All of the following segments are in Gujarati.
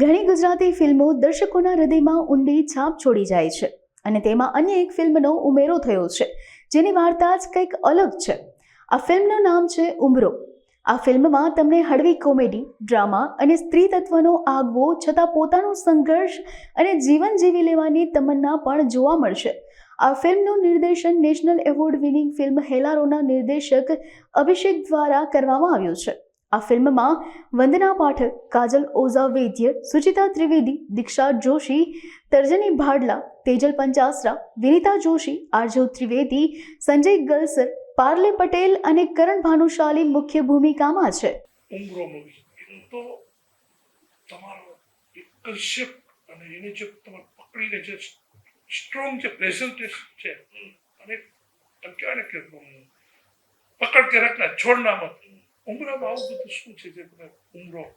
ઘણી ગુજરાતી ફિલ્મો દર્શકોના હૃદયમાં ઊંડી છાપ છોડી જાય છે અને તેમાં અન્ય એક ફિલ્મનો ઉમેરો થયો છે, જેની વાર્તા જ કંઈક અલગ છે. આ ફિલ્મનું નામ છે ઉમરો. આ ફિલ્મમાં તમને હળવી કોમેડી, ડ્રામા અને સ્ત્રી તત્વનો આગવો છતાં પોતાનો સંઘર્ષ અને જીવન જીવી લેવાની તમન્ના પણ જોવા મળશે. આ ફિલ્મનું નિર્દેશન નેશનલ એવોર્ડ વિનિંગ ફિલ્મ હેલારોના નિર્દેશક અભિષેક દ્વારા કરવામાં આવ્યું છે. આ ફિલ્મમાં વંદના પાઠક કાજલ ઓઝા વૈદ્ય સુચિતા ત્રિવેદી દીક્ષા જોશી તર્જની ભાડલા તેજલ પંચાસરા વિનિતા જોશી આરજવ ત્રિવેદી સંજય ગલસર પાર્લે પટેલ અને કરણ ભાનુશાલી મુખ્ય ભૂમિકામાં છે. ઉમરો મૂવી એનું તો તમારો આકર્ષક અને એને જે તમે પકડીને જે સ્ટ્રોંગ જે પ્રેઝન્ટેશન છે અને કહેવાય ને કે પકડ કે રાખના છોડના મત. ઉમરામાં આવું બધું શું છે જે તમે ઉમરો?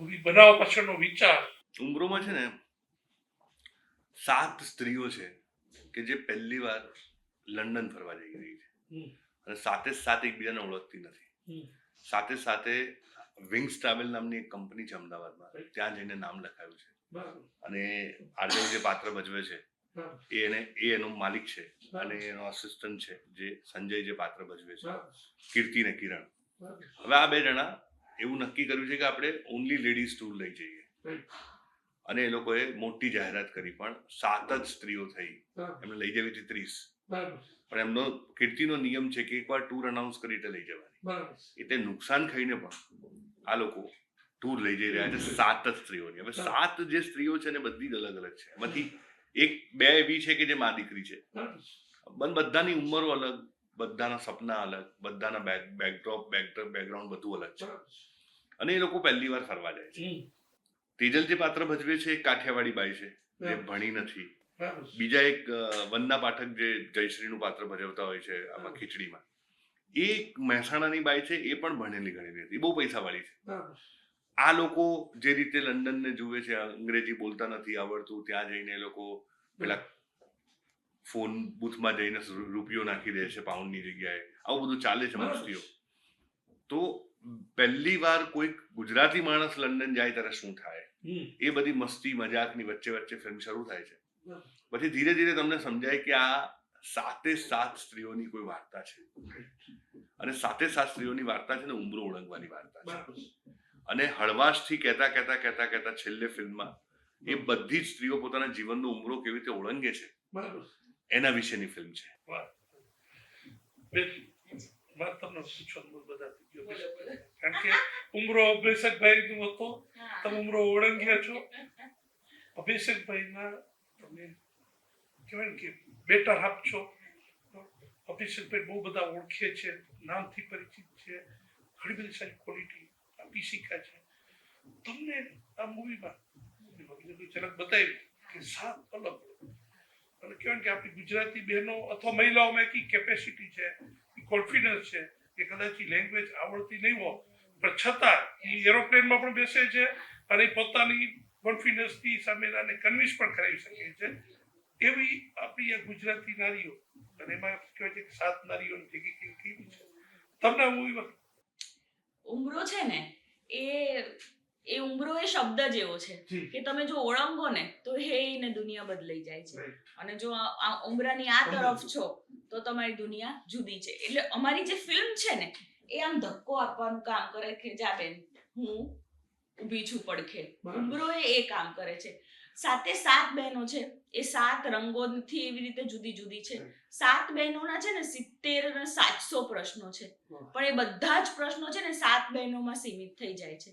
મૂવી બનાવવા પાછળનો વિચાર. ઉમરોમાં છે ને સાત સ્ત્રીઓ છે કે જે પહેલી વાર લંડન ફરવા જઈ રહી છે. અને સાથે સાથ એકબીજાને ઓળખતી નથી. સાથે સાથે વિંગ્સ ટ્રાવેલ નામની એક કંપની છે અમદાવાદમાં. ત્યાં જઈને નામ લખાયું છે. અને આર્જવ જે પાત્ર ભજવે છે એ એને એ એનો માલિક છે અને એનો અસિસ્ટન્ટ છે જે સંજય જે પાત્ર ભજવે છે. કીર્તિ ને કિરણ. હવે આ બે જણા એવું નક્કી કર્યું છે કે આપણે ઓનલી લેડીઝ ટૂર લઈ જઈએ. અને એ લોકોએ મોટી જાહેરાત કરી પણ સાત જ સ્ત્રીઓ થઈ. એમને લઈ જવી હતી ત્રીસ. પણ એમનો કીર્તિનો નિયમ છે કે એકવાર ટૂર અનાઉન્સ કરી લઈ જવાની. એટલે નુકસાન ખાઈને પણ આ લોકો ટૂર લઈ જઈ રહ્યા છે સાત જ સ્ત્રીઓની. હવે સાત જે સ્ત્રીઓ છે ને બધી જ અલગ અલગ છે. એમાંથી એક બે એવી છે કે જે મા દીકરી છે. બધાની ઉંમરો અલગ. બધાના સપના અલગ બધાના બેક બેકડ્રોપ બેકડ્રોપ બેકગ્રાઉન્ડ બધું અલગ છે. અને એ લોકો પહેલી વાર ફરવા જાય છે. તેજલ જે પાત્ર ભજવે છે એ કાઠિયાવાડી બાઈ છે જે ભણી નથી. બીજા એક વનના પાઠક જે જયશ્રીનું પાત્ર ભજવતા હોય છે આમાં ખીચડીમાં. એ એક મહેસાણાની બાઈ છે એ પણ ભણેલી ગણેલી હતી. બહુ પૈસાવાળી છે. આ લોકો જે રીતે લંડનને જુએ છે અંગ્રેજી બોલતા નથી આવડતું ત્યાં જઈને એ લોકો પેલા ફોન બુથમાં જઈને રૂપિયો નાખી દે છે પાઉન્ડની જગ્યાએ. આવું બધું ચાલે છે મસ્તીઓ. તો પહેલી વાર કોઈક ગુજરાતી માણસ લંડન જાય ત્યારે શું થાય? એ બધી મસ્તી મજાકની વચ્ચે વચ્ચે ફિલ્મ શરૂ થાય છે. પછી ધીરે ધીરે તમને સમજાય કે આ સાતે સાત સ્ત્રીઓની કોઈ વાર્તા છે. અને સાતે સાત સ્ત્રીઓની વાર્તા છે ને ઉમરો ઓળંગવાની વાર્તા છે. અને હળવાશથી કહેતા કહેતા કહેતા કહેતા છેલ્લે ફિલ્મમાં એ બધી જ સ્ત્રીઓ પોતાના જીવનનો ઉમરો કેવી રીતે ઓળંગે છે? બરાબર. એના વિશેની ફિલ્મ છે. વાત. તમને પૂછવાનું બધા. કારણ કે ઉમરો અભિષેકભાઈ નું હતો, તમે ઉમરો ઓળંગ્યા છો. અભિષેકભાઈના તમે કહેવાય કે બેટર હાફ છો. અભિષેકભાઈ બહુ બધા ઓળખે છે, નામથી પરિચિત છે, ઘણી બધી સારી ક્વોલિટી આપી શીખ્યા છે. તમને આ મૂવીમાં ઝલક બતાવી કે સાત અલગ અને કહેવાય કે આપણી ગુજરાતી બહેનો અથવા મહિલાઓમાં એક કેપેસિટી છે કોન્ફિડન્સ છે કે કદાચ લેંગ્વેજ આવડતી નહીં હોય પણ છતાં એ એરોપ્લેનમાં પણ બેસે છે અને પોતાની કોન્ફિડન્સથી સામેલાને કન્વિન્સ પણ કરાવી શકે છે. એવી આપણી આ ગુજરાતી નારીઓ, અને એમાં કહેવાય છે કે સાત નારીઓની ભેગી કેવી છે. તમને હું ઉમરો છે ને, એ એ ઉમરો એ શબ્દ જ એવો છે કે તમે જો ઓળંગો ને તો હે ને દુનિયા બદલાઈ જાય છે. અને જો આ ઉમરાની આ તરફ છો તો તમારી દુનિયા જુદી છે. એટલે અમારી જે ફિલ્મ છે ને એ આમ ધક્કો આપવાનું કામ કરે કે જા બેન હું ઊભી છું પડખે. ઉમરો એ એ કામ કરે છે. સાતે સાત બહેનો છે. એ સાત રંગોથી એવી રીતે જુદી જુદી છે. સાત બહેનોના છે ને સિત્તેર સાતસો પ્રશ્નો છે. પણ એ બધા જ પ્રશ્નો છે ને સાત બહેનોમાં સીમિત થઈ જાય છે.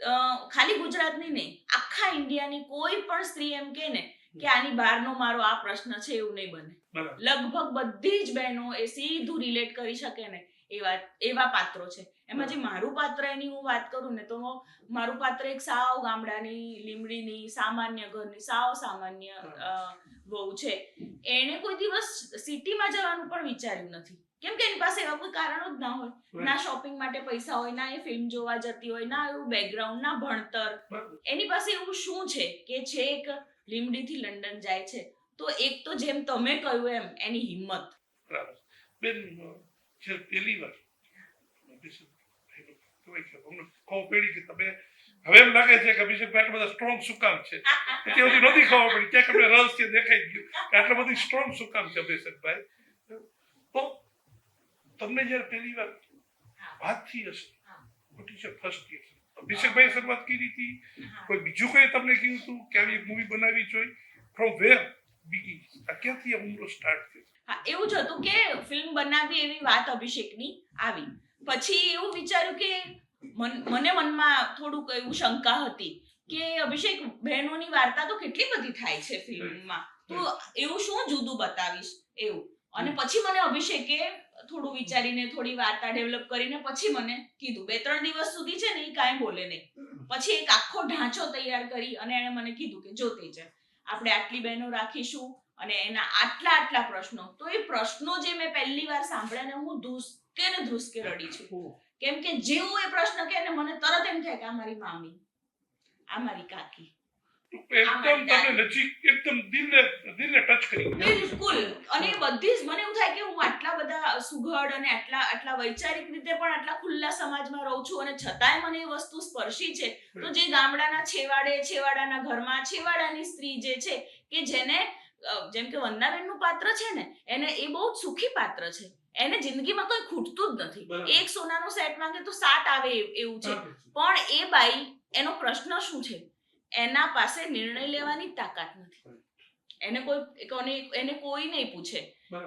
ખાલી ગુજરાતની નહીં આખા ઇન્ડિયાની કોઈ પણ સ્ત્રી એમ કે ને કે આની બહારનો મારો આ પ્રશ્ન છે એવું નહીં બને. લગભગ બધી જ બહેનો એ સીધું રિલેટ કરી શકે ને એવા એવા પાત્રો છે. એમાં જે મારું પાત્ર એની હું વાત કરું ને તો મારું પાત્ર એક સાવ ગામડાની લીમડીની સામાન્ય ઘરની સાવ સામાન્ય બહુ વહુ છે. એણે કોઈ દિવસ સિટીમાં જવાનું પણ વિચાર્યું નથી. કેમ કે એની પાસે એવા કોઈ કારણો જ ના હોય. ના શોપિંગ માટે પૈસા હોય ના એ ફિલ્મ જોવા જતી હોય ના એવું બેકગ્રાઉન્ડ ના ભણતર. એની પાસે એવું શું છે કે છે લીમડી થી લંડન જાય છે? તો એક તો જેમ તમે કહ્યું એમ એની હિંમત. બેન પહેલી વાર કે તમે હવે એમ લાગે છે કે અભિષેકભાઈ આટલા બધા સ્ટ્રોંગ શું કામ છે. ત્યાં સુધી નહોતી ખબર પડી ક્યાંક અમને રહસ્ય દેખાઈ ગયું આટલા બધી સ્ટ્રોંગ શું કામ છે અભિષેકભાઈ તો તમને જયારે પહેલી વાર વાત થઈ હશે વોટ ફર્સ્ટ યર અભિષેકભાઈ શરૂઆત કરી હતી. કોઈ બીજું કોઈ તમને કહ્યું હતું કે આવી એક મૂવી બનાવવી જોઈએ ફ્રોમ વેર બિગિન આ ક્યાંથી ઉમરો સ્ટાર્ટ થયો? હા એવું જ હતું કે ફિલ્મ બનાવી એવી વાત અભિષેકની આવી. પછી એવું વિચાર્યું કે મન- મને મનમાં થોડુંક એવું શંકા હતી કે અભિષેક બહેનોની વાર્તા તો કેટલી બધી થાય છે ફિલ્મમાં તો એવું શું જુદું બતાવીશ? એવું. અને પછી મને અભિષેકે થોડું વિચારીને થોડી વાર્તા ડેવલપ કરીને પછી મને કીધું. બે ત્રણ દિવસ સુધી છે ને એ કાંઈ બોલે નહીં. પછી એક આખો ઢાંચો તૈયાર કરી અને એણે મને કીધું કે જો તેજલ આપણે આટલી બહેનો રાખીશું અને એના આટલા આટલા પ્રશ્નો. તો એ પ્રશ્નો જે મેં પહેલી વાર સાંભળ્યા ને હું ધ્રુસકે ને ધ્રુસકે રડી છું. કેમ કે જેવું એ પ્રશ્ન કે ને મને તરત એમ થાય કે આ મારી મામી આ મારી કાકી. એકદમ તમને નજીક એકદમ દિલને દિલને ટચ કરી બિલકુલ અને બધી જ મને એવું થાય કે હું આટલા બધા સુઘડ અને આટલા આટલા વૈચારિક રીતે પણ આટલા ખુલ્લા સમાજમાં રહું છું અને છતાંય મને એ વસ્તુ સ્પર્શી છે. તો જે ગામડાના છેવાડે છેવાડાના ઘરમાં છેવાડાની સ્ત્રી જે છે કે જેને જેમ કે વંદનાબેનનું પાત્ર છે ને એને એ બહુ સુખી પાત્ર છે. એને જિંદગીમાં કોઈ ખૂટતું જ નથી. એક સોનાનો સેટ માંગે તો સાત આવે એવું છે. પણ એ બાઈ એનો પ્રશ્ન શું છે? એના પાસે નિર્ણય લેવાની તાકાત નથી. એને કોઈ કોને એને કોઈ નહીં પૂછે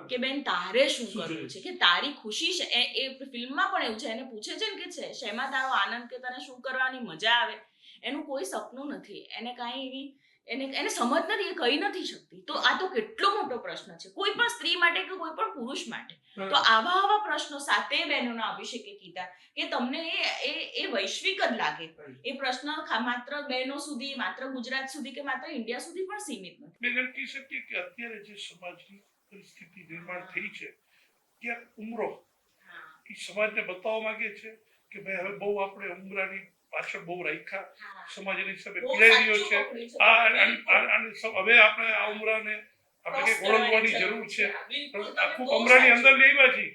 કે બેન તારે શું કરવું છે? કે તારી ખુશી છે? એ એ ફિલ્મમાં પણ એવું છે. એને પૂછે છે ને કે છે શેમાં તારો આનંદ કે તને શું કરવાની મજા આવે? એનું કોઈ સપનું નથી. એને કાંઈ એવી એને એને સમજ નથી એ કહી નથી શકતી. તો આ તો કેટલો મોટો પ્રશ્ન છે. કોઈ પણ સ્ત્રી માટે કે કોઈ પણ પુરુષ માટે. તો આવા આવા પ્રશ્નો સાથે બહેનોના અભિષેકે કીધા કે તમને એ એ એ વૈશ્વિક જ લાગે. એ પ્રશ્ન માત્ર બહેનો સુધી માત્ર ગુજરાત સુધી કે માત્ર ઇન્ડિયા સુધી પણ સીમિત નથી. એમ કહી શકીએ કે અત્યારે જે સમાજની પરિસ્થિતિ નિર્માણ થઈ છે ત્યાં ઉમરો. એ સમાજને બતાવવા માંગે છે કે ભાઈ હવે બહુ આપણે ઉમરાની પાછળ બહુ રાખ્યા. સમાજની હિસાબે પીડાઈ રહ્યો છે. આ હવે આપણે આ ઉમરાને આપણે કંઈક ઓળખવાની જરૂર છે. તમે આખું ઉમરાની અંદર લઈ આવ્યા છીએ.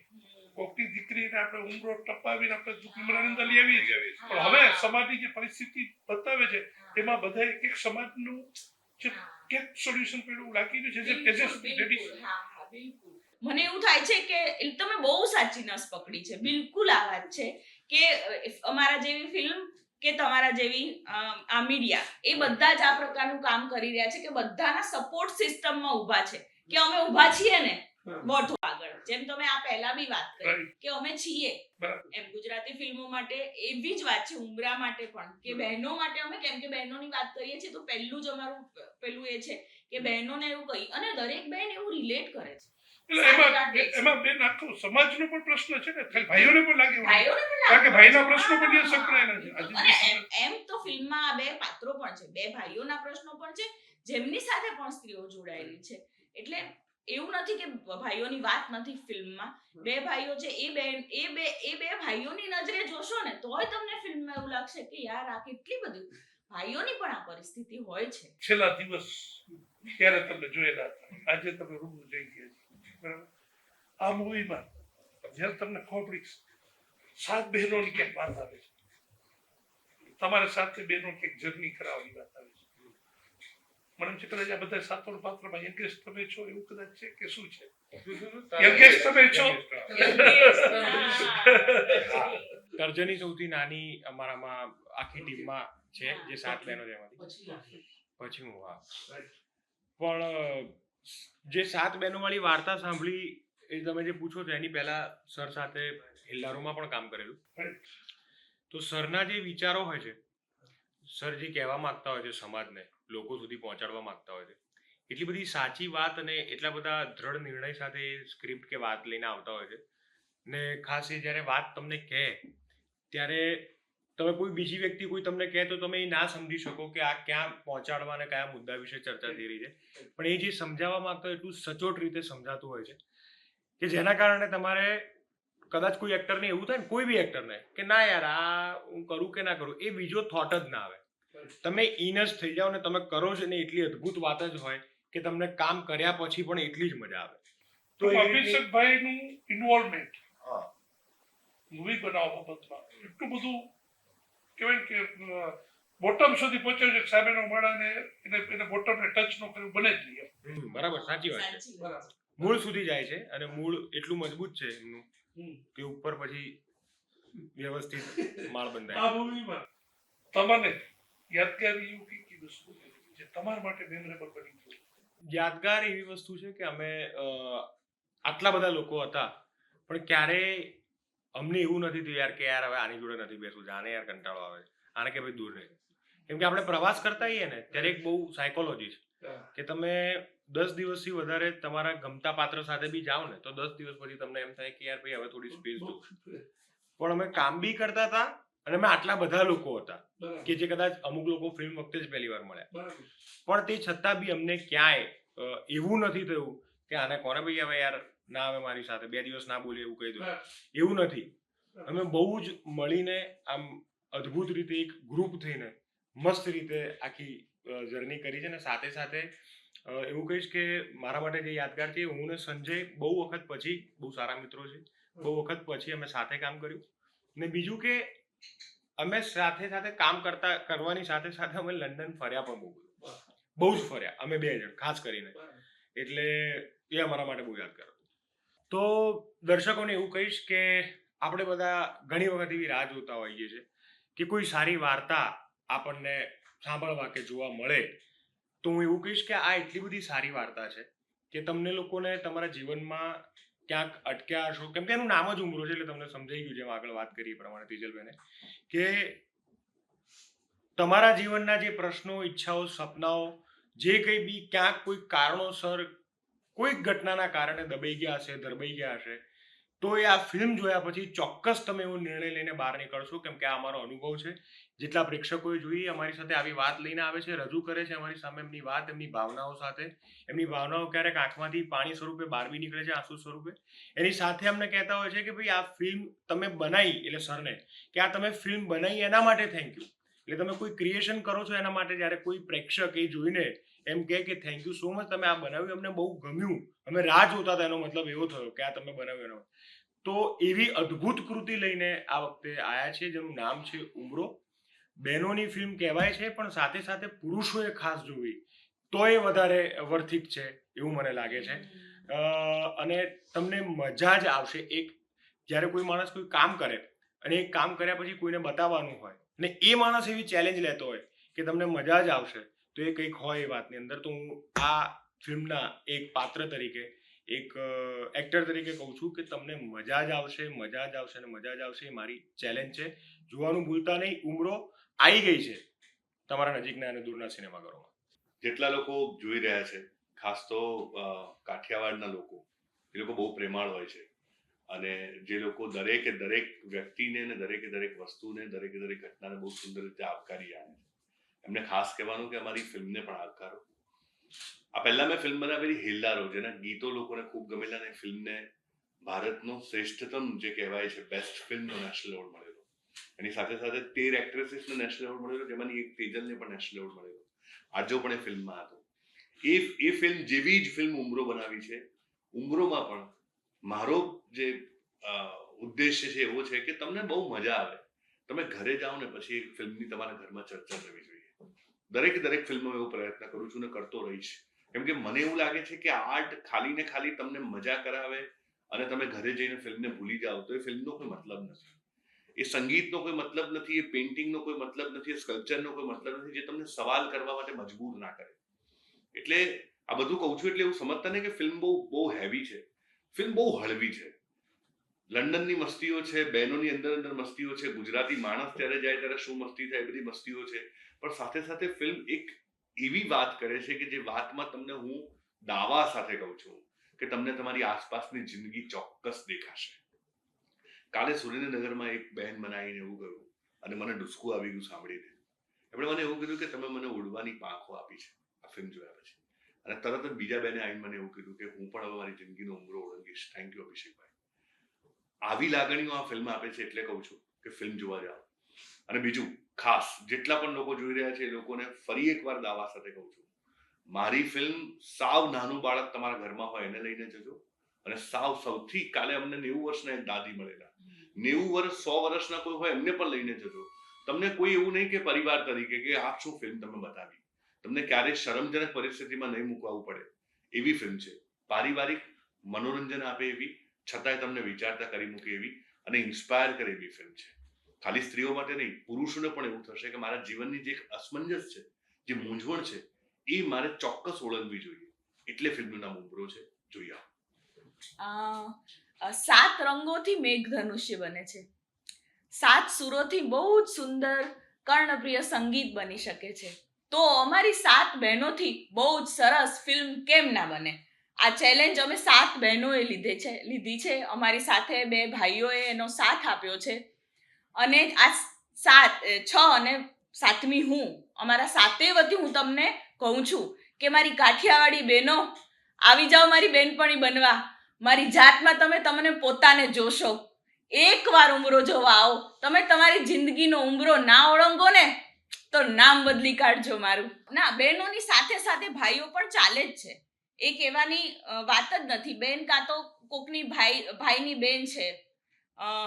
કોકની દીકરીને આપણે ઉમરો ટપાવીને આપણે દુઃખ ઉમરાની અંદર લઈ આવીએ છીએ. પણ હવે સમાજની જે પરિસ્થિતિ બતાવે છે એમાં બધા એક એક સમાજનું જે કેક સોલ્યુશન પેલું લાગી રહ્યું છે જે બિલકુલ. મને એવું થાય છે કે તમે બહુ સાચી નસ પકડી છે. બિલકુલ આ વાત છે કે અમારા જેવી ફિલ્મ કે તમારા જેવી આ મીડિયા એ બધા જ આ પ્રકારનું કામ કરી રહ્યા છે કે બધાના સપોર્ટ સિસ્ટમમાં ઊભા છે. કે અમે ઊભા છીએ ને વધુ આગળ. જેમ તમે આ પહેલા બી વાત કરી કે અમે છીએ. એમ ગુજરાતી ફિલ્મો માટે એવી જ વાત છે ઉમરા માટે પણ કે બહેનો માટે અમે કેમ કે બહેનોની વાત કરીએ છીએ તો પહેલું જ અમારું પેલું એ છે કે બહેનોને એવું કહી અને દરેક બહેન એવું રિલેટ કરે છે. એટલે એમાં એમાં બેન આખો સમાજનો પણ પ્રશ્ન છે ને? ખાલી ભાઈઓને પણ લાગે કારણ કે ભાઈના પ્રશ્નો પણ ત્યાં સંકળાયેલા છે. અને એમ તો ફિલ્મમાં બે પાત્રો પણ છે. બે ભાઈઓના પ્રશ્નો પણ છે. જેમની સાથે પણ સ્ત્રીઓ જોડાયેલી છે. એટલે એવું નથી કે ભાઈઓની વાત નથી ફિલ્મમાં. બે ભાઈઓ છે એ બે એ બે એ બે ભાઈઓની નજરે જોશો ને તોય તમને ફિલ્મમાં એવું લાગશે કે યાર આ કેટલી બધી ભાઈઓની પણ આ પરિસ્થિતિ હોય છે. છેલ્લા દિવસ ક્યારે તમને જોયેલા હતા? આજે તમે રૂબરૂ જઈ ગયા છો. બરાબર આ મૂવીમાં જ્યારે તમને ખોપડી સાત બહેનોની ક્યાંક વાત આવે છે. તમારે સાથે બહેનો ક્યાંક જર્ની કરાવવાની વાત આવે છે. મને છે કદાચ આ બધા સાતોડ પાત્રમાં યંગેસ્ટ તમે છો એવું કદાચ છે કે શું છે? યંગેસ્ટ તમે છો? તર્જની સૌથી નાની અમારામાં આખી ટીમમાં છે જે સાત બહેનો છે એમાંથી. પછી હું હા. પણ જે સાત બહેનો વાળી વાર્તા સાંભળી એ તમે જે પૂછો છો એની પહેલા સર સાથે હિલ્લારોમાં પણ કામ કરેલું. તો સરના જે વિચારો હોય છે સર જે કહેવા માંગતા હોય છે સમાજને લોકો સુધી પહોંચાડવા માંગતા હોય છે એટલી બધી સાચી વાત અને એટલા બધા દ્રઢ નિર્ણય સાથે સ્ક્રિપ્ટ કે વાત લઈને આવતા હોય છે. ને ખાસ એ જ્યારે વાત તમને કહે ત્યારે તમે કોઈ બીજી વ્યક્તિ કોઈ તમને કહે તો તમે એ ના સમજી શકો કે આ ક્યાં પહોંચાડવા અને કયા મુદ્દા વિશે ચર્ચા થઈ રહી છે. પણ એ જે સમજાવવા માંગતો એટલું સચોટ રીતે સમજાતું હોય છે કે જેના કારણે તમારે કદાચ કોઈ એક્ટરને એવું થાય ને કોઈ બી એક્ટરને કે ના યાર આ હું કરું કે ના કરું એ બીજો થોટ જ ના આવે. તમે ઇન જ થઈ જાઓ ને તમે કરો છો ને એટલી અદ્ભુત વાત જ હોય કે તમને કામ કર્યા પછી પણ એટલી જ મજા આવે. તો અભિષેકભાઈનું ઇન્વોલ્વમેન્ટ મૂવી બનાવવા બાબતમાં એટલું બધું કહેવાય કે બોટમ સુધી પહોંચ્યો છે સામેનો માળાને એને એને બોટમને ટચ નો કર્યું બને જ નહીં બરાબર સાચી વાત છે. મૂળ સુધી જાય છે અને મૂળ એટલું મજબૂત છે એમનું કે ઉપર પછી વ્યવસ્થિત માળ બંધાય. આ મૂવીમાં તમને યાદગારી એવું કઈ કઈ વસ્તુ જે તમારા માટે મેમરેબલ બની ગયું યાદગાર એવી વસ્તુ છે કે અમે અ, આટલા બધા લોકો હતા પણ ક્યારેય અમને એવું નથી થયું યાર કે યાર હવે આની જોડે નથી બેસવું જાણે યાર કંટાળો આવે. આને કે ભાઈ દૂર રહે. કેમ કે આપણે પ્રવાસ કરતા હોઈએ ને ત્યારે એક બહુ સાયકોલોજી છે. કે તમે દસ દિવસથી વધારે તમારા ગમતા પાત્ર સાથે બી જાઓ ને તો દસ દિવસ પછી તમને એમ થાય કે યાર ભાઈ હવે થોડી સ્પેસ દો. પણ અમે કામ બી કરતા હતા અને અમે આટલા બધા લોકો હતા કે જે કદાચ અમુક લોકો ફિલ્મ વખતે જ પહેલી વાર મળ્યા. પણ તે છતાં બી અમને ક્યાંય એવું નથી થયું કે આને કોને ભાઈ હવે યાર ના આવે મારી સાથે. બે દિવસ ના બોલે એવું કહી દો. એવું નથી. અમે બહુ જ મળીને આમ અદ્ભુત રીતે એક ગ્રુપ થઈને મસ્ત રીતે આખી જર્ની કરી છે ને સાથે સાથે એવું કહીશ કે મારા માટે જે યાદગાર છે હું ને સંજય બહુ વખત પછી બહુ સારા મિત્રો છે બહુ વખત પછી અમે સાથે કામ કર્યું. ને બીજું કે અમે સાથે સાથે કામ કરતા કરવાની સાથે સાથે અમે લંડન ફર્યા પણ બહુ બહુ જ ફર્યા. અમે બે જણ ખાસ કરીને. એટલે એ અમારા માટે બહુ યાદગાર તો દર્શકોને એવું કહીશ કે આપણે બધા ઘણી વખત એવી રાહ જોતા હોઈએ છીએ કે કોઈ સારી વાર્તા આપણને સાંભળવા કે જોવા મળે, તો હું એવું કહીશ કે આ એટલી બધી સારી વાર્તા છે કે તમને લોકોને તમારા જીવનમાં ક્યાંક અટક્યા હશો. કેમ કે એનું નામ જ ઉમરો છે એટલે તમને સમજાઈ ગયું જેમ આગળ વાત કરી એ પ્રમાણે તેજલબેને કે તમારા જીવનના જે પ્રશ્નો, ઈચ્છાઓ, સપનાઓ, જે કંઈ બી ક્યાંક કોઈ કારણોસર કોઈક ઘટનાના કારણે દબાઈ ગયા હશે દરબાઈ ગયા હશે, તો એ આ ફિલ્મ જોયા પછી ચોક્કસ તમે એવો નિર્ણય લઈને બહાર નીકળશો, કેમ કે આ અમારો અનુભવ છે. જેટલા પ્રેક્ષકોએ જોઈ અમારી સાથે આવી વાત લઈને આવે છે, રજૂ કરે છે અમારી સામે એમની વાત, એમની ભાવનાઓ સાથે. એમની ભાવનાઓ ક્યારેક આંખમાંથી પાણી સ્વરૂપે બહાર બી નીકળે છે, આંસુ સ્વરૂપે. એની સાથે અમને કહેતા હોય છે કે ભાઈ, આ ફિલ્મ તમે બનાવી એટલે સરને, કે આ તમે ફિલ્મ બનાવી એના માટે થેન્ક યુ એટલે તમે કોઈ ક્રિએશન કરો છો એના માટે, જ્યારે કોઈ પ્રેક્ષક એ જોઈને એમ કહે કે થેન્ક યુ સો મચ તમે આ બનાવ્યું, અમને બહુ ગમ્યું. અમે રાહ જોતા હતા, એનો મતલબ એવો થયો કે આ તમે બનાવ્યું એનો. તો એવી અદ્ભુત કૃતિ લઈને આ વખતે આયા છે, જેનું નામ છે ઉમરો. બહેનોની ફિલ્મ કહેવાય છે, પણ સાથે સાથે પુરુષોએ ખાસ જોવી તો એ વધારે વર્થિત છે, એવું મને લાગે છે. અને તમને મજા જ આવશે. એક, જ્યારે કોઈ માણસ કોઈ કામ કરે અને એ કામ કર્યા પછી કોઈને બતાવવાનું હોય અને એ માણસ એવી ચેલેન્જ લેતો હોય કે તમને મજા જ આવશે. તો એ કંઈક હોય એ વાતની અંદર. તો હું આ ફિલ્મના એક પાત્ર તરીકે, એક એક્ટર તરીકે કહું છું કે તમને મજા જ આવશે, મજા જ આવશે અને મજા જ આવશે એ મારી ચેલેન્જ છે. જોવાનું ભૂલતા નહીં, ઉમરો આવી ગઈ છે તમારા નજીકના અને દૂરના સિનેમાઘરોમાં. જેટલા લોકો જોઈ રહ્યા છે, ખાસ તો કાઠિયાવાડના લોકો, એ લોકો બહુ પ્રેમાળ હોય છે. અને જે લોકો દરેકે દરેક વ્યક્તિને ને દરેકે દરેક વસ્તુને, દરેકે દરેક ઘટનાને બહુ સુંદર રીતે આવકારી આવે છે. એમને ખાસ કહેવાનું કે અમારી ફિલ્મને પણ આવકારો. આ પહેલા મેં ફિલ્મ બનાવેલી હેલ્લારો જેના ગીતો લોકોને ખૂબ ગમેલા અને ફિલ્મને ભારતનો શ્રેષ્ઠતમ જે કહેવાય છે બેસ્ટ ફિલ્મનો નેશનલ એવોર્ડ મળેલો. એની સાથે સાથે તેર એક્ટ્રેસીસને નેશનલ એવોર્ડ મળેલો, જેમાંની એક તેજલને પણ નેશનલ એવોર્ડ મળેલો. આજો પણ એ ફિલ્મમાં હતો. એ એ ફિલ્મ જેવી જ ફિલ્મ ઉમરો બનાવી છે. ઉમરોમાં પણ મારો જે ઉદ્દેશ્ય છે એવો છે કે તમને બહુ મજા આવે. તમે ઘરે જાઓ ને પછી એક ફિલ્મની તમારા ઘરમાં ચર્ચા થવી જોઈએ દરેક દરેક ફિલ્મમાં એવો પ્રયત્ન કરું છું ને કરતો રહીશ. કેમ કે મને એવું લાગે છે કે આર્ટ ખાલી ને ખાલી તમને મજા કરાવે અને તમે ઘરે જઈને ફિલ્મને ભૂલી જાઓ તો એ ફિલ્મનો કોઈ મતલબ નથી. એ સંગીતનો કોઈ મતલબ નથી, એ પેઇન્ટિંગનો કોઈ મતલબ નથી, એ સ્કલ્પચરનો કોઈ મતલબ નથી જે તમને સવાલ કરવા માટે મજબૂર ના કરે. એટલે આ બધું કહું છું એટલે એવું સમજતા ને કે ફિલ્મ બહુ બહુ હેવી છે. ફિલ્મ બહુ હળવી છે. લંડનની મસ્તીઓ છે બહેનોની અંદર અંદર મસ્તીઓ છે, ગુજરાતી માણસ ત્યારે જાય ત્યારે શું મસ્તી થાય એ બધી મસ્તીઓ છે. પણ સાથે સાથે ફિલ્મ એક એવી વાત કરે છે કે જે વાતમાં તમને હું દાવા સાથે કહું છું કે તમને તમારી આસપાસની જિંદગી ચોક્કસ દેખાશે. કાલે સુરેન્દ્રનગરમાં એક બહેન મને આવીને એવું કહ્યું અને મને ડુસકું આવી ગયું સાંભળીને. એમણે મને એવું કીધું કે તમે મને ઉડવાની પાંખો આપી છે, આ ફિલ્મ જોયા પછી. અને તરત જ બીજા બેને આવીને મને એવું કીધું કે હું પણ હવે મારી જિંદગીનો ઉમરો ઓળંગીશ. Thank you Abhishekbhai. આવી લાગણીઓ આ ફિલ્મ આપે છે એટલે કહું છું કે ફિલ્મ જોવા જાઓ. અને બીજું ખાસ જેટલા પણ લોકો જોઈ રહ્યા છે એ લોકોને ફરી એકવાર દાવા સાથે કહું છું. મારી ફિલ્મ સાવ નાનું બાળક તમારા ઘરમાં હોય એને લઈને જજો. અને સાવ સૌથી કાલે અમને નેવું વર્ષના એક દાદી મળેલા. નેવું વર્ષ સો વર્ષના કોઈ હોય એમને પણ લઈને જજો. તમને કોઈ એવું નહીં કે પરિવાર તરીકે કે આ શું ફિલ્મ તમે બતાવી? તમને ક્યારેય શરમજનક પરિસ્થિતિમાં નહીં મૂકવું પડે. એવી ફિલ્મ છે. પારિવારિક મનોરંજન આપે એવી છતાંય તમને વિચારતા કરી મૂકે એવી અને ઇન્સ્પાયર કરે એવી ફિલ્મ છે. ખાલી સ્ત્રીઓ માટે નહીં, પુરુષોને પણ એવું થશે કે મારા જીવનની જે અસમંજસ છે, જે મૂંઝવણ છે, એ મારે ચોક્કસ ઓળંગવી જોઈએ. એટલે ફિલ્મનું નામ ઉભરો છે જોઈએ સાત રંગોથી મેઘધનુષ્ય બને છે. સાત સુરોથી બહુ જ સુંદર, કર્ણપ્રિય સંગીત બની શકે છે. તો અમારી સાત બહેનોથી બહુ જ સરસ ફિલ્મ કેમ ના બને? આ ચેલેન્જ અમે સાત બહેનોએ લીધે છે, લીધી છે. અમારી સાથે બે ભાઈઓએ એનો સાથ આપ્યો છે. અને આ સાત છ અને સાતમી હું, અમારા સાતે વતી હું તમને કહું છું કે મારી કાઠિયાવાડી બહેનો, આવી જાઓ મારી બહેનપણી બનવા. મારી જાતમાં તમે તમને પોતાને જોશો. એકવાર ઉમરો જોવા આવો. તમે તમારી જિંદગીનો ઉમરો ના ઓળંગો ને, તો નામ બદલી કાઢજો મારું. ના, બહેનોની સાથે સાથે ભાઈઓ પણ ચાલે જ છે. એ કહેવાની વાત જ નથી. બેન કાં તો કોકની ભાઈ, ભાઈની બેન છે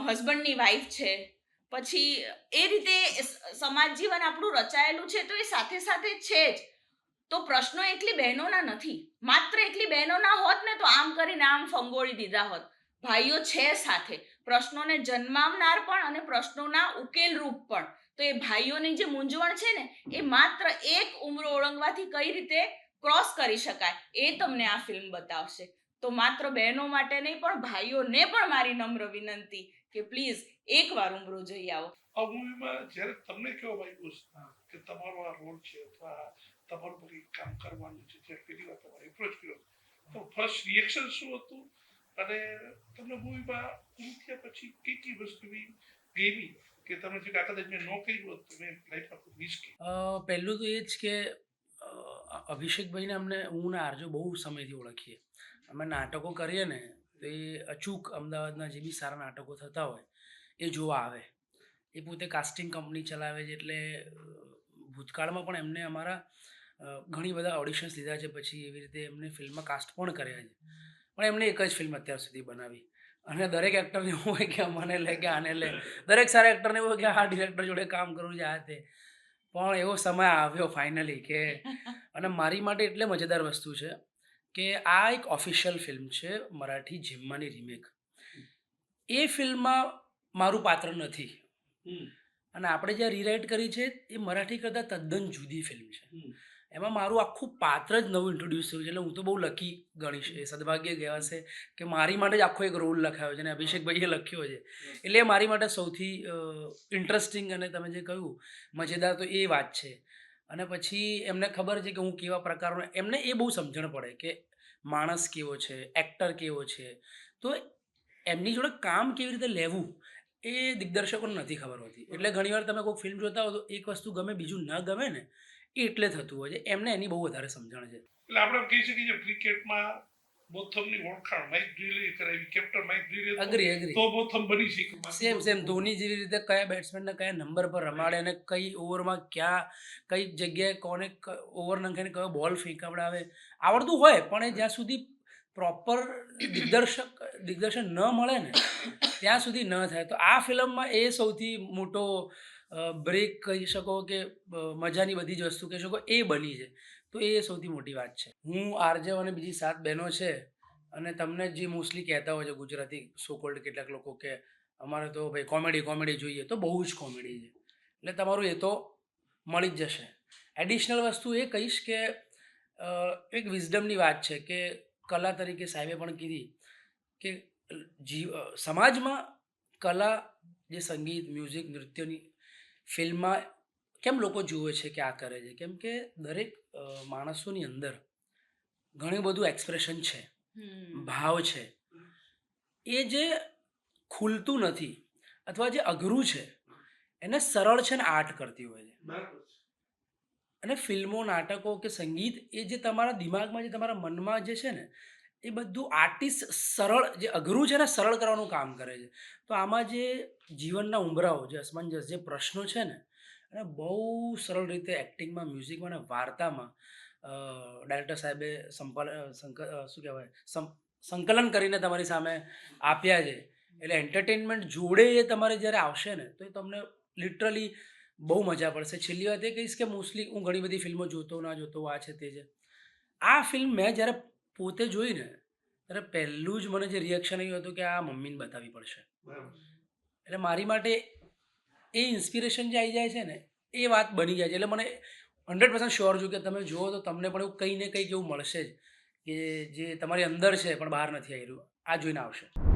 હસબન્ડની વાઈફ છે. પછી એ રીતે સમાજ જીવન આપણું રચાયેલું છે તો એ સાથે સાથે છે જ. તો પ્રશ્નો એકલી બહેનોના નથી. માત્ર એકલી બહેનોના હોત ને તો આમ કરીને આમ ફંગોળી દીધા હોત. ભાઈઓ છે સાથે. પ્રશ્નોને જન્માવનાર પણ અને પ્રશ્નોના ઉકેલ રૂપ પણ. તો એ ભાઈઓની જે મૂંઝવણ છે ને, એ માત્ર એક ઉમરો ઓળંગવાથી કઈ રીતે ક્રોસ કરી શકાય? એ તમને આ ફિલ્મ બતાવશે. તો માત્ર બહેનો માટે નહીં પણ ભાઈઓને પણ મારી નમ્ર વિનંતી કે પ્લીઝ એકવાર ઉમરો જઈ આવો. આ મૂવીમાં જ્યારે તમને કેવો ભાઈ કે તમારો આ રોલ છે અથવા તમારું કંઈક કામ કરવાનું છે જ્યારે પેલી વાર તમારે એપ્રોચ કર્યો તો ફર્સ્ટ રિએક્શન શું હતું? અને તમને મૂવીમાં પૂરું થયા પછી કઈ કઈ વસ્તુ ગમી કે તમે જે કાકા મેં નો કર્યું હોત તમે મેં લાઈફમાં મિસ કર્યું પહેલું તો એ જ કે અભિષેકભાઈને અમને હું ને આરજો બહુ સમયથી ઓળખીએ. અમે નાટકો કરીએ ને, તો એ અચૂક અમદાવાદના જે બી સારા નાટકો થતા હોય, એ જોવા આવે. એ પોતે કાસ્ટિંગ કંપની ચલાવે છે એટલે ભૂતકાળમાં પણ એમને અમારા ઘણી બધા ઓડિશન્સ લીધા છે પછી એવી રીતે એમને ફિલ્મમાં કાસ્ટ પણ કર્યા છે. પણ એમને એક જ ફિલ્મ અત્યાર સુધી બનાવી. અને દરેક એક્ટરને એવું હોય કે મને લે, કે આને લે. દરેક સારા એક્ટરને એવું હોય કે આ ડિરેક્ટર જોડે કામ કરવું છે, આ તે. પણ એવો સમય આવ્યો ફાઇનલી કે, અને મારી માટે એટલે મજેદાર વસ્તુ છે. કે આ એક ઓફિશિયલ ફિલ્મ છે મરાઠી જિમ્માની રીમેક એ ફિલ્મમાં મારું પાત્ર નથી. અને આપણે જે રીરાઇટ કરી છે એ મરાઠી કરતાં તદ્દન જુદી ફિલ્મ છે. એમાં મારું આખું પાત્ર જ નવું ઇન્ટ્રોડ્યુસ થયું છે એટલે હું તો બહુ લકી ગણીશ. એ સદભાગ્ય કહેવાશે કે મારી માટે જ આખો એક રોલ લખાયો છે અને અભિષેકભાઈએ લખ્યો છે. એટલે એ મારી માટે સૌથી ઇન્ટરેસ્ટિંગ અને તમે જે કહ્યું મજેદાર તો એ વાત છે. અને પછી એમને ખબર છે કે હું કેવા પ્રકારનો, એમને એ બહુ સમજણ પડે કે માણસ કેવો છે એક્ટર કેવો છે. તો એમની જોડે કામ કેવી રીતે લેવું એ દિગ્દર્શકોને નથી ખબર હોતી. એટલે ઘણીવાર તમે કોઈ ફિલ્મ જોતા હો તો એક વસ્તુ ગમે, બીજું ન ગમે ને, એટલે થતું હોય છે. એમને એની બહુ વધારે સમજણ છે. એટલે આપણે કહી શકીએ કે ક્રિકેટમાં બોથમની ઓળખાણ માઇક ડ્રીલે કરાવી કેપ્ટન માઇક ડ્રીલે અગ્રી અગ્રી તો બોથમ બની શકે. સેમ સેમ ધોની જેવી રીતે કયા બેટ્સમેનને કયા નંબર પર રમાડે અને કઈ ઓવરમાં ક્યાં કઈ જગ્યાએ કોને ઓવર નાખીને કયો બોલ ફેંકાવડાવે. આવડતું હોય પણ એ જ્યાં સુધી પ્રોપર દિગ્દર્શક દિગ્દર્શન ન મળે ને ત્યાં સુધી ન થાય. તો આ ફિલ્મમાં એ સૌથી મોટો બ્રેક કહી શકો કે મજાની બધી જ વસ્તુ કહી શકો એ બની છે. તો એ સૌથી મોટી વાત છે. હું આરજે અને બીજી સાત બહેનો છે અને તમને જે મોસ્ટલી કહેતા હોય છે ગુજરાતી સોકોલ્ડ કેટલાક લોકો કે અમારે તો ભાઈ કોમેડી કોમેડી જોઈએ, તો બહુ જ કોમેડી છે. એટલે તમારું એ તો મળી જ જશે. એડિશનલ વસ્તુ એ કહીશ કે એક વિઝડમની વાત છે કે કલા તરીકે સાહેબે પણ કીધી કે જીવ સમાજમાં કલા જે સંગીત મ્યુઝિક નૃત્યની ફિલ્મમાં કેમ લોકો જુએ છે કે આ કરે છે? કેમ કે દરેક માણસોની અંદર ઘણું બધું એક્સપ્રેશન છે ભાવ છે. એ જે ખુલતું નથી અથવા જે અઘરું છે એને સરળ છે ને આર્ટ કરતી હોય છે. અને ફિલ્મો નાટકો કે સંગીત એ જે તમારા દિમાગમાં જે તમારા મનમાં જે છે ને એ બધું આર્ટિસ્ટ સરળ જે અઘરું છે ને સરળ કરવાનું કામ કરે છે. તો આમાં જે જીવનના ઉંબરાઓ જે અસમંજસ જે પ્રશ્નો છે ને અને બહુ સરળ રીતે એક્ટિંગમાં મ્યુઝિકમાં અને વાર્તામાં ડાયરેક્ટર સાહેબે સંપાલ શું કહેવાય સંકલન કરીને તમારી સામે આપ્યા છે. એટલે એન્ટરટેનમેન્ટ જોડે એ તમારે જ્યારે આવશે ને તો એ તમને લિટરલી બહુ મજા પડશે. છેલ્લી વાત એ કહીશ કે મોસ્ટલી હું ઘણી બધી ફિલ્મો જોતો ના જોતો આ છે તે છે. આ ફિલ્મ મેં જ્યારે પોતે જોઈ ને ત્યારે પહેલું જ મને જે રિએક્શન આવ્યું હતું કે આ મમ્મીને બતાવવી પડશે. એટલે મારી માટે એ ઇન્સ્પિરેશન જે આવી જાય છે ને, એ વાત બની જાય છે. એટલે મને હંડ્રેડ પર્સન્ટ શ્યોર છું કે તમે જુઓ તો તમને પણ એવું કંઈ ને કંઈક એવું મળશે જ, કે જે તમારી અંદર છે પણ બહાર નથી આવી રહ્યું. આ જોઈને આવશે.